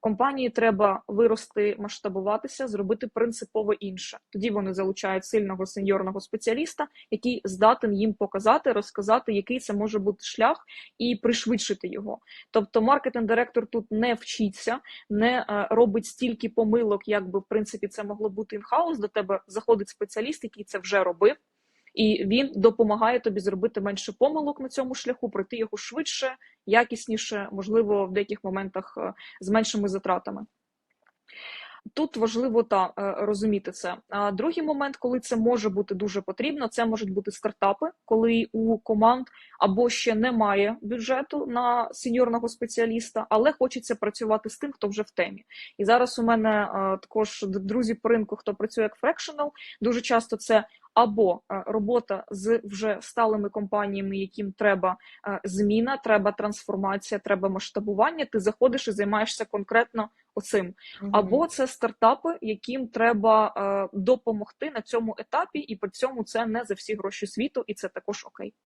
Компанії треба вирости, масштабуватися, зробити принципово інше. Тоді вони залучають сильного сеньорного спеціаліста, який здатен їм показати, розказати, який це може бути шлях, і пришвидшити його. Тобто, маркетинг-директор тут не вчиться, не е, робить стільки помилок, як би в принципі це могло бути інхаус. До тебе заходить спеціаліст, який це вже робив. І він допомагає тобі зробити менше помилок на цьому шляху, пройти його швидше, якісніше, можливо, в деяких моментах е, з меншими затратами. Тут важливо та е, розуміти це. А другий момент, коли це може бути дуже потрібно, це можуть бути стартапи, коли у команд або ще немає бюджету на сеньорного спеціаліста, але хочеться працювати з тим, хто вже в темі. І зараз у мене е, також друзі по ринку, хто працює як фрекшенал, дуже часто це або е, робота з вже сталими компаніями, яким треба е, зміна, треба трансформація, треба масштабування. Ти заходиш і займаєшся конкретно оцим. Або це стартапи, яким треба е, допомогти на цьому етапі, і при цьому це не за всі гроші світу, і це також окей.